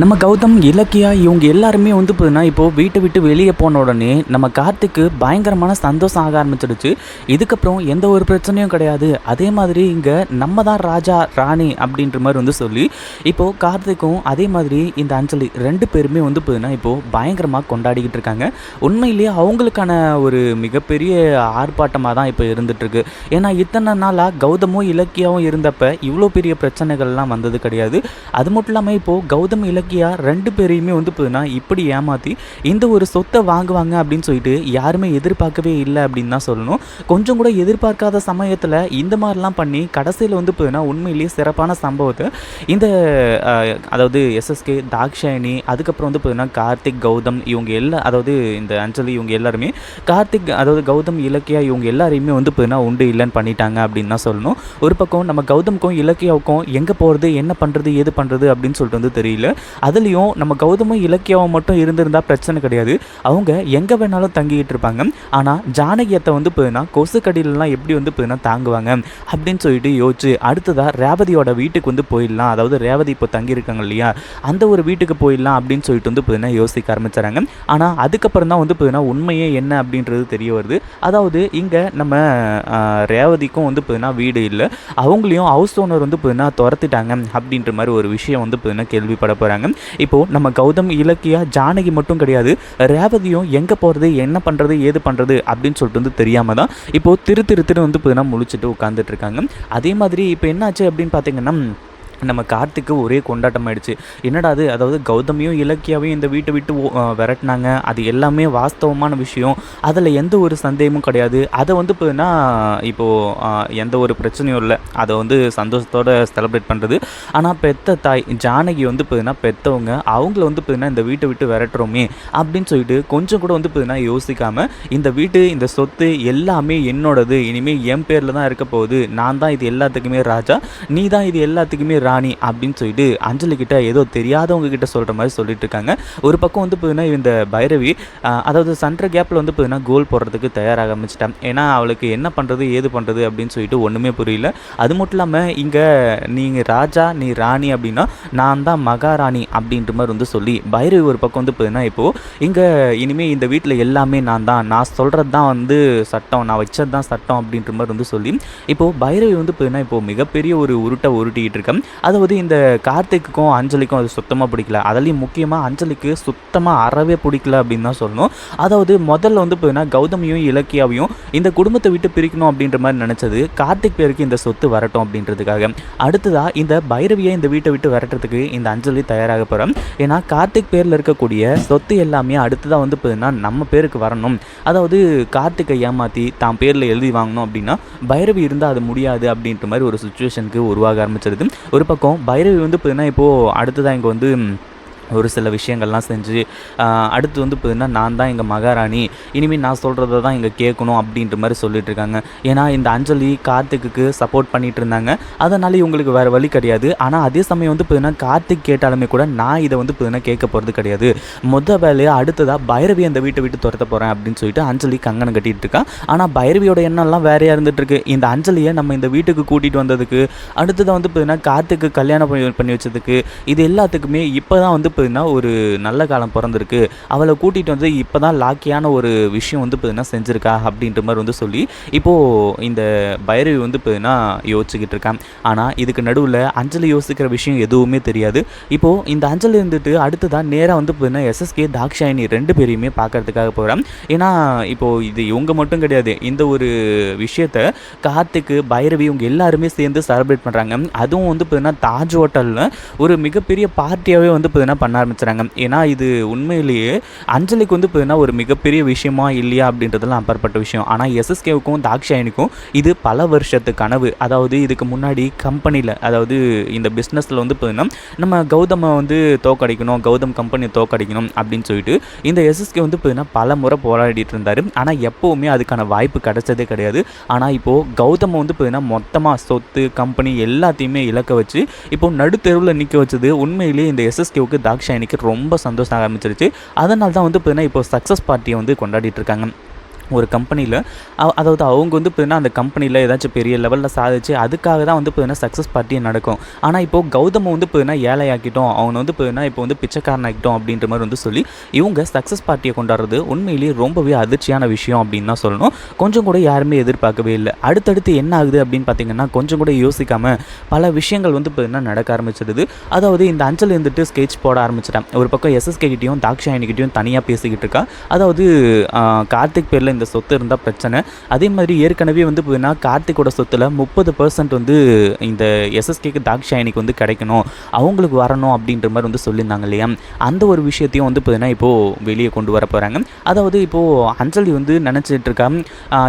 நம்ம கௌதம் இலக்கியா இவங்க எல்லாருமே வந்து பார்த்தீங்கன்னா இப்போது வீட்டை விட்டு வெளியே போன உடனே நம்ம கார்த்திக்கு பயங்கரமான சந்தோஷம் ஆக ஆரம்பிச்சிடுச்சு. இதுக்கப்புறம் எந்த ஒரு பிரச்சனையும் கிடையாது. அதே மாதிரி இங்கே நம்ம தான் ராஜா ராணி அப்படின்ற மாதிரி வந்து சொல்லி இப்போது கார்த்திக்கும் அதே மாதிரி இந்த அஞ்சலி ரெண்டு பேருமே வந்து பார்த்தீங்கன்னா இப்போது பயங்கரமாக கொண்டாடிக்கிட்டு இருக்காங்க. உண்மையிலேயே அவங்களுக்கான ஒரு மிகப்பெரிய ஆர்ப்பாட்டமாக தான் இப்போ இருந்துகிட்ருக்கு ஏன்னா இத்தனை நாளாக கௌதமும் இலக்கியாவும் இருந்தப்போ இவ்வளோ பெரிய பிரச்சனைகள்லாம் வந்தது கிடையாது. அது மட்டும் இல்லாமல் இப்போது கௌதம் இலக்கிய ரெண்டு பேரையுமே வந்து பார்த்தீங்கன்னா இப்படி ஏமாற்றி இந்த ஒரு சொத்தை வாங்குவாங்க அப்படின்னு சொல்லிட்டு யாருமே எதிர்பார்க்கவே இல்லை அப்படின்னு தான் சொல்லணும். கொஞ்சம் கூட எதிர்பார்க்காத சமயத்தில் இந்த மாதிரிலாம் பண்ணி கடைசியில் வந்து பார்த்தீங்கன்னா உண்மையிலேயே சிறப்பான சம்பவத்தை இந்த அதாவது எஸ்எஸ்கே தாக்ஷாயினி அதுக்கப்புறம் வந்து பார்த்தீங்கன்னா கார்த்திக் கௌதம் இவங்க எல்லா அதாவது இந்த அஞ்சலி இவங்க எல்லாருமே கார்த்திக் அதாவது கௌதம் இலக்கியா இவங்க எல்லாரையுமே வந்து பார்த்தீங்கன்னா உண்டு இல்லைன்னு பண்ணிட்டாங்க அப்படின்னு தான் சொல்லணும். ஒரு பக்கம் நம்ம கௌதம்க்கும் இலக்கியாவுக்கும் எங்கே போகிறது என்ன பண்ணுறது ஏது பண்ணுறது அப்படின்னு சொல்லிட்டு வந்து தெரியல. அதுலேயும் நம்ம கௌதமும் இலக்கியாவும் மட்டும் இருந்திருந்தால் பிரச்சனை கிடையாது. அவங்க எங்கே வேணாலும் தங்கிக்கிட்டு இருப்பாங்க. ஆனால் ஜானகியத்தை வந்து பார்த்தீங்கன்னா கொசு கடியிலலாம் எப்படி வந்து பார்த்தீங்கன்னா தாங்குவாங்க? அப்படின்னு சொல்லிட்டு யோசிச்சு அடுத்ததாக ரேவதியோட வீட்டுக்கு வந்து போயிடலாம். அதாவது ரேவதி இப்போ தங்கியிருக்காங்க இல்லையா? அந்த ஒரு வீட்டுக்கு போயிடலாம் அப்படின்னு சொல்லிட்டு வந்து பார்த்தீங்கன்னா யோசிக்க ஆரம்பிச்சாங்க. ஆனால் அதுக்கப்புறம் தான் வந்து பார்த்தீங்கன்னா உண்மையே என்ன அப்படின்றது தெரிய வருது. அதாவது இங்கே நம்ம ரேவதிக்கும் வந்து பார்த்தீங்கன்னா வீடு இல்லை. அவங்களையும் ஹவுஸ் ஓனர் வந்து பார்த்தீங்கன்னா துரத்திட்டாங்க அப்படின்ற மாதிரி ஒரு விஷயம் வந்து பார்த்தீங்கன்னா கேள்விப்பட போகிறாங்க இப்போது நம்ம கௌதம் இலக்கியா ஜானகி மட்டும் கிடையாது ரேவதியும் எங்கே போகிறது என்ன பண்ணுறது ஏது பண்ணுறது அப்படின்னு சொல்லிட்டு வந்து தெரியாமல் தான் இப்போது திரு திரு திரு வந்து பார்த்தீங்கன்னா முழிச்சிட்டு உட்காந்துட்டு இருக்காங்க. அதே மாதிரி இப்போ என்னாச்சு அப்படின்னு பார்த்தீங்கன்னா நம்ம கார்த்திக்கு ஒரே கொண்டாட்டம் ஆயிடுச்சு என்னடா அது? அதாவது கௌதமியும் இலக்கியாவையும் இந்த வீட்டை விட்டு விரட்டினாங்க விரட்டுனாங்க. அது எல்லாமே வாஸ்தவமான விஷயம். அதில் எந்த ஒரு சந்தேகமும் கிடையாது. அதை வந்து இப்போனா இப்போது எந்த ஒரு பிரச்சனையும் இல்லை. அதை வந்து சந்தோஷத்தோடு செலிப்ரேட் பண்ணுறது ஆனால் பெத்த தாய் ஜானகி வந்து பார்த்தீங்கன்னா பெற்றவங்க அவங்கள வந்து பார்த்தீங்கன்னா இந்த வீட்டை விட்டு விரட்டுறோமே அப்படின்னு சொல்லிட்டு கொஞ்சம் கூட வந்து பார்த்தீங்கன்னா யோசிக்காமல் இந்த வீட்டு இந்த சொத்து எல்லாமே என்னோடது. இனிமேல் என் பேரில் தான் இருக்க போகுது. நான் தான் இது எல்லாத்துக்குமே ராஜா. நீ தான் இது எல்லாத்துக்குமே ராணி அப்படின்னு சொல்லிட்டு அஞ்சலி கிட்ட ஏதோ தெரியாதவங்க கிட்ட சொல்கிற மாதிரி சொல்லிட்டு இருக்காங்க. ஒரு பக்கம் வந்து பார்த்தீங்கன்னா இந்த பைரவி அதாவது சன்ற கேப்பில் வந்து பார்த்தீங்கன்னா கோல் போடுறதுக்கு தயாராக ஆரம்பிச்சிட்டான். ஏன்னா அவளுக்கு என்ன பண்ணுறது ஏது பண்ணுறது அப்படின்னு சொல்லிட்டு ஒன்றுமே புரியல. அது மட்டும் இல்லாமல் இங்கே நீங்கள் ராஜா நீ ராணி அப்படின்னா நான் தான் மகாராணி அப்படின்ற மாதிரி வந்து சொல்லி பைரவி ஒரு பக்கம் வந்து பார்த்தீங்கன்னா இப்போது இங்கே இனிமேல் இந்த வீட்டில் எல்லாமே நான் தான் நான் சொல்கிறது தான் வந்து சட்டம் நான் வச்சது தான் சட்டம் அப்படின்ற மாதிரி வந்து சொல்லி இப்போது பைரவி வந்து பார்த்தீங்கன்னா இப்போது மிகப்பெரிய ஒரு உருட்டை உருட்டிக்கிட்டு இருக்கேன். அதாவது இந்த கார்த்திக்குக்கும் அஞ்சலிக்கும் அது சுத்தமாக பிடிக்கல. அதுலேயும் முக்கியமாக அஞ்சலிக்கு சுத்தமாக அறவே பிடிக்கல அப்படின்னு தான் சொல்லணும். அதாவது முதல்ல வந்து பார்த்தீங்கன்னா கௌதமியும் இலக்கியாவையும் இந்த குடும்பத்தை விட்டு பிரிக்கணும் அப்படின்ற மாதிரி நினச்சது. கார்த்திக் பேருக்கு இந்த சொத்து வரட்டும் அப்படின்றதுக்காக. அடுத்ததாக இந்த பைரவியை இந்த வீட்டை விட்டு விரட்டுறதுக்கு இந்த அஞ்சலி தயாராக போகிறோம் ஏன்னா கார்த்திக் பேரில் இருக்கக்கூடிய சொத்து எல்லாமே அடுத்ததாக வந்து பார்த்தீங்கன்னா நம்ம பேருக்கு வரணும். அதாவது கார்த்திகை ஏமாற்றி தான் பேரில் எழுதி வாங்கணும் அப்படின்னா பைரவி இருந்தால் அது முடியாது அப்படின்ற மாதிரி ஒரு சுச்சுவேஷனுக்கு உருவாக ஆரம்பிச்சிருது. ஒரு பக்கம் பைரவி வந்து பார்த்தீங்கன்னா இப்போது அடுத்ததாக இங்கே வந்து ஒரு சில விஷயங்கள்லாம் செஞ்சு அடுத்து வந்து பார்த்திங்கன்னா நான் தான் எங்கள் மகாராணி இனிமேல் நான் சொல்கிறத தான் இங்கே கேட்கணும் அப்படின்ற மாதிரி சொல்லிட்டு இருக்காங்க. ஏன்னா இந்த அஞ்சலி கார்த்திக்கு சப்போர்ட் பண்ணிட்டு இருந்தாங்க. அதனால இவங்களுக்கு வேறு வழி கிடையாது. ஆனால் அதே சமயம் வந்து பார்த்தீங்கன்னா கார்த்திக் கேட்டாலுமே கூட நான் இதை வந்து பார்த்திங்கன்னா கேட்க போகிறது கிடையாது. மொத்த வேலையாக அடுத்ததாக பைரவி அந்த வீட்டை விட்டு துரத்த போகிறேன் அப்படின்னு சொல்லிட்டு அஞ்சலி கங்கணம் கட்டிகிட்டு இருக்கா. ஆனால் பைரவியோட எண்ணம்லாம் வேறையாக இருந்துகிட்ருக்கு இந்த அஞ்சலியை நம்ம இந்த வீட்டுக்கு கூட்டிகிட்டு வந்ததுக்கு அடுத்ததாக வந்து பார்த்தீங்கன்னா கார்த்திக்கு கல்யாணம் பண்ணி பண்ணி வச்சதுக்கு இது எல்லாத்துக்குமே இப்போ தான் வந்து பார்த்தீங்கன்னா ஒரு நல்ல காலம் பிறந்திருக்கு. அவளை கூட்டிகிட்டு வந்து இப்போ தான் லாக்கியான ஒரு விஷயம் வந்து பார்த்திங்கன்னா செஞ்சுருக்கா அப்படின்ற மாதிரி வந்து சொல்லி இப்போது இந்த பைரவி வந்து பார்த்திங்கன்னா யோசிச்சுக்கிட்டு இருக்கான் ஆனால் இதுக்கு நடுவில் அஞ்சலி யோசிக்கிற விஷயம் எதுவுமே தெரியாது. இப்போது இந்த அஞ்சலி இருந்துட்டு அடுத்ததாக நேராக வந்து பார்த்தீங்கன்னா எஸ்எஸ்கே தாக்ஷாயினி ரெண்டு பேரையுமே பார்க்கறதுக்காக போகிறேன் ஏன்னா இப்போது இது இவங்க மட்டும் கிடையாது. இந்த ஒரு விஷயத்த கார்த்திக்கு பைரவி இவங்க எல்லாருமே சேர்ந்து செலிப்ரேட் பண்ணுறாங்க அதுவும் வந்து பார்த்திங்கன்னா தாஜ் ஹோட்டலில் ஒரு மிகப்பெரிய பார்ட்டியாகவே வந்து பார்த்திங்கன்னா பண்ண ஆரம்பிச்சுறாங்க. ஏன்னா இது உண்மையிலேயே அஞ்சலிக்கு வந்து பார்த்தீங்கன்னா ஒரு மிகப்பெரிய விஷயமா இல்லையா அப்படின்றதெல்லாம் அப்பாற்பட்ட விஷயம். ஆனால் எஸ்எஸ்கேவுக்கும் தாக்ஷாயினிக்கும் இது பல வருஷத்து கனவு. அதாவது இதுக்கு முன்னாடி கம்பெனியில் அதாவது இந்த பிஸ்னஸில் வந்து பார்த்தீங்கன்னா நம்ம கௌதமை வந்து தோக்கடிக்கணும் கௌதம் கம்பெனியை தோக்கடிக்கணும் அப்படின்னு சொல்லிட்டு இந்த எஸ்எஸ்கே வந்து பார்த்தீங்கன்னா பல முறை போராடிட்டு இருந்தார். ஆனால் எப்போவுமே அதுக்கான வாய்ப்பு கிடைச்சதே கிடையாது. ஆனால் இப்போது கௌதமை வந்து பார்த்தீங்கன்னா மொத்தமாக சொத்து கம்பெனி எல்லாத்தையுமே இழக்க வச்சு இப்போ நடுத்தெருவில் நிற்க வச்சது உண்மையிலேயே இந்த எஸ்எஸ்கேவுக்கு தாக்ஷாயினிக்கு ரொம்ப சந்தோஷம் ஆரம்பிச்சிருச்சு. அதனால தான் வந்து பார்த்தீங்கன்னா இப்போ சக்ஸஸ் பார்ட்டியை வந்து கொண்டாடிட்டு இருக்காங்க. ஒரு கம்பெனியில் அதாவது அவங்க வந்து பார்த்தீங்கன்னா அந்த கம்பெனியில் ஏதாச்சும் பெரிய லெவலில் சாதிச்சு அதுக்காக தான் வந்து பார்த்தீங்கன்னா சக்ஸஸ் பார்ட்டியே நடக்கும். ஆனால் இப்போது கௌதமை வந்து பார்த்தீங்கன்னா ஏழையாக்கிட்டோம். அவனை வந்து பார்த்தீங்கன்னா இப்போ வந்து பிச்சைக்காரனாகிட்டோம் அப்படின்ற மாதிரி வந்து சொல்லி இவங்க சக்ஸஸ் பார்ட்டியை கொண்டாடுறது உண்மையிலேயே ரொம்பவே அதிர்ச்சியான விஷயம் அப்படின்னு தான் சொல்லணும். கொஞ்சம் கூட யாருமே எதிர்பார்க்கவே இல்லை. அடுத்தடுத்து என்ன ஆகுது அப்படின்னு பார்த்தீங்கன்னா கொஞ்சம் கூட யோசிக்காமல் பல விஷயங்கள் வந்து பார்த்தீங்கன்னா நடக்க ஆரம்பிச்சிடுது அதாவது இந்த அஞ்சல் இருந்துட்டு ஸ்கெட்ச் போட ஆரம்பிச்சிட்டேன். ஒரு பக்கம் எஸ்எஸ்கே கிட்டேயும் தாக்ஷாயினிக்கிட்டையும் தனியாக பேசிக்கிட்டு இருக்கா. அதாவது கார்த்திக் பேரில் இந்த சொத்து இருந்தால் பிரச்சனை. அதே மாதிரி ஏற்கனவே வந்து பார்த்தீங்கன்னா கார்த்திகோட சொத்தில் முப்பது பர்சன்ட் வந்து இந்த எஸ்எஸ்கேக்கு தாக்ஷாயனிக்கு வந்து கிடைக்கணும். அவங்களுக்கு வரணும் அப்படின்ற மாதிரி வந்து சொல்லியிருந்தாங்க இல்லையா? அந்த ஒரு விஷயத்தையும் வந்து பார்த்தீங்கன்னா இப்போது வெளியே கொண்டு வர போகிறாங்க அதாவது இப்போது அஞ்சலி வந்து நினச்சிட்டு இருக்கா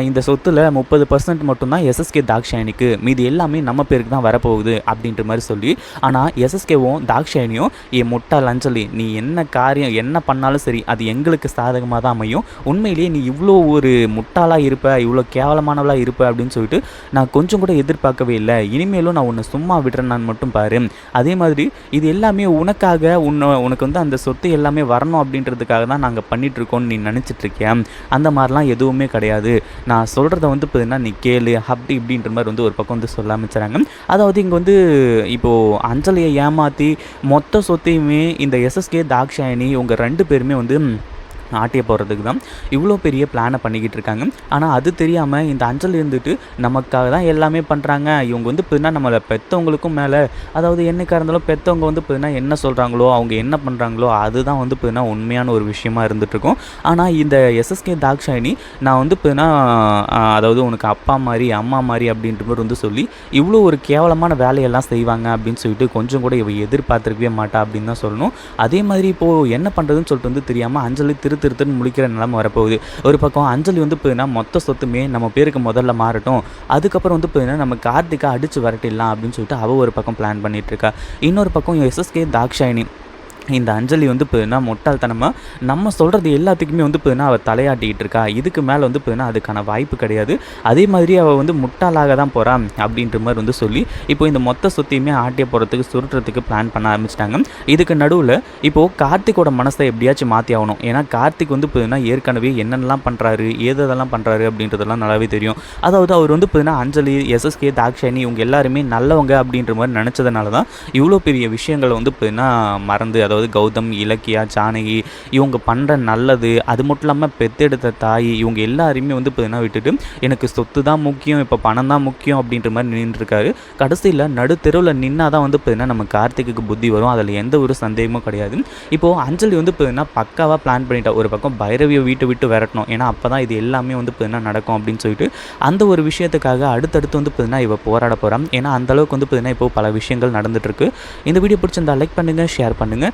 இந்த சொத்தில் முப்பது பர்சன்ட் மட்டும்தான் எஸ்எஸ்கே தாக்ஷாயணிக்கு மீதி எல்லாமே நம்ம பேருக்கு தான் வரப்போகுது அப்படின்ற மாதிரி சொல்லி ஆனால் எஸ்எஸ்கேவும் தாக்ஷாயனியும் ஏ முட்டாள் அஞ்சலி நீ என்ன காரியம் என்ன பண்ணாலும் சரி அது எங்களுக்கு சாதகமாக தான் அமையும். உண்மையிலேயே நீ இவ்வளோ ஒரு முட்டாளாக இருப்ப இவ்வளோ கேவலமானவளாக இருப்ப அப்படின்னு சொல்லிட்டு நான் கொஞ்சம் கூட எதிர்பார்க்கவே இல்லை. இனிமேலும் நான் உன்னை சும்மா விடுறேன் நான் மட்டும் பாரு. அதே மாதிரி இது எல்லாமே உனக்காக உன்னை உனக்கு வந்து அந்த சொத்து எல்லாமே வரணும் அப்படின்றதுக்காக தான் நாங்கள் பண்ணிகிட்ருக்கோம்னு நீ நினச்சிட்டு அந்த மாதிரிலாம் எதுவுமே கிடையாது. நான் சொல்கிறத வந்து பார்த்தீங்கன்னா நீ கேளு அப்படி இப்படின்ற மாதிரி வந்து ஒரு பக்கம் வந்து சொல்ல ஆரம்பிச்சுறாங்க அதாவது இங்கே வந்து இப்போது அஞ்சலியை ஏமாற்றி மொத்த சொத்தையுமே இந்த எஸ்எஸ்கே தாக்ஷாயணி உங்கள் ரெண்டு பேருமே வந்து நாட்டிய ஆட்டிய போகிறதுக்கு தான் இவ்வளோ பெரிய பிளானை பண்ணிக்கிட்டு இருக்காங்க. ஆனால் அது தெரியாமல் இந்த அஞ்சல் இருந்துட்டு நமக்காக தான் எல்லாமே பண்ணுறாங்க இவங்க வந்து பார்த்தீங்கன்னா நம்மளை பெற்றவங்களுக்கும் மேலே அதாவது என்னைக்காக இருந்தாலும் பெற்றவங்க வந்து பார்த்தீங்கன்னா என்ன சொல்கிறாங்களோ அவங்க என்ன பண்ணுறாங்களோ அதுதான் வந்து பார்த்தீங்கன்னா உண்மையான ஒரு விஷயமா இருந்துகிட்ருக்கும் ஆனால் இந்த எஸ்எஸ்கே தாக்ஷாயினி நான் வந்து பார்த்தீங்கன்னா அதாவது உனக்கு அப்பா மாதிரி அம்மா மாதிரி அப்படின்ற மாதிரி வந்து சொல்லி இவ்வளோ ஒரு கேவலமான வேலையெல்லாம் செய்வாங்க அப்படின்னு சொல்லிட்டு கொஞ்சம் கூட இவ எதிர்பார்த்துருக்கவே மாட்டா அப்படின்னு தான் சொல்லணும். அதே மாதிரி இப்போது என்ன பண்ணுறதுன்னு சொல்லிட்டு வந்து தெரியாமல் அஞ்சலி திரு திருத்துன்னு முடிக்கிற நிலைமை வரப்போகுது. ஒரு பக்கம் அஞ்சலி வந்து பார்த்தீங்கன்னா மொத்த சொத்துமே நம்ம பேருக்கு முதல்ல மாறட்டும். அதுக்கப்புறம் வந்து பார்த்தீங்கன்னா நம்ம கார்த்திகா அடித்து வரட்டிடலாம் அப்படின்னு சொல்லிட்டு அவள் ஒரு பக்கம் பிளான் பண்ணிகிட்ருக்கா இருக்கா. இன்னொரு பக்கம் எஸ்எஸ்கே தாக்ஷாயினி இந்த அஞ்சலி வந்து பார்த்தீங்கன்னா முட்டாள்தனமாக நம்ம சொல்கிறது எல்லாத்துக்குமே வந்து பார்த்தீங்கன்னா அவள் தலையாட்டிக்கிட்டு இருக்கா. இதுக்கு மேலே வந்து பார்த்தீங்கன்னா அதுக்கான வாய்ப்பு கிடையாது. அதே மாதிரி அவள் வந்து முட்டாளாக தான் போகிறான் அப்படின்ற மாதிரி வந்து சொல்லி இப்போ இந்த மொத்த சொத்தையுமே ஆட்டிய போகிறதுக்கு சுருட்டுறதுக்கு பிளான் பண்ண ஆரம்பிச்சிட்டாங்க. இதுக்கு நடுவில் இப்போது கார்த்திக்கோட மனசை எப்படியாச்சும் மாற்றி ஆகணும். ஏன்னா கார்த்திக் வந்து பார்த்தீங்கன்னா ஏற்கனவே என்னென்னலாம் பண்ணுறாரு ஏதெல்லாம் பண்ணுறாரு அப்படின்றதெல்லாம் நல்லாவே தெரியும். அதாவது அவர் வந்து பார்த்தீங்கன்னா அஞ்சலி எஸ்எஸ்கே தாக்ஷானி இவங்க எல்லாருமே நல்லவங்க அப்படின்ற மாதிரி நினச்சதுனால தான் இவ்வளோ பெரிய விஷயங்களை வந்து பார்த்தீங்கன்னா மறந்து அதாவது கௌதம் இலக்கியா ஜானகி இவங்க பண்ணுற நல்லது அது மட்டும் இல்லாமல் பெத்தெடுத்த தாய் இவங்க எல்லாருமே வந்து பார்த்தீங்கன்னா விட்டுட்டு எனக்கு சொத்து தான் முக்கியம் இப்போ பணம் தான் முக்கியம் அப்படின்ற மாதிரி நின்றுருக்காரு. கடைசியில் நடுத்தெருவில் நின்னா தான் வந்து பார்த்தீங்கன்னா நம்ம கார்த்திக்கு புத்தி வரும் அதில் எந்த ஒரு சந்தேகமும் கிடையாது. இப்போது அஞ்சலி வந்து பார்த்தீங்கன்னா பக்காவாக பிளான் பண்ணிட்டா ஒரு பக்கம் பைரவியை வீட்டை விட்டு விரட்டணும் ஏன்னா அப்போ தான் இது எல்லாமே வந்து பார்த்தீங்கன்னா நடக்கும் அப்படின்னு சொல்லிட்டு அந்த ஒரு விஷயத்துக்காக அடுத்தடுத்து வந்து பார்த்தீங்கன்னா இவ போராட போகிறான் ஏன்னா அந்தளவுக்கு வந்து பார்த்தீங்கன்னா இப்போ பல விஷயங்கள் நடந்துட்டுருக்கு இந்த வீடியோ பிடிச்சிருந்தா லைக் பண்ணுங்கள் ஷேர் பண்ணுங்கள்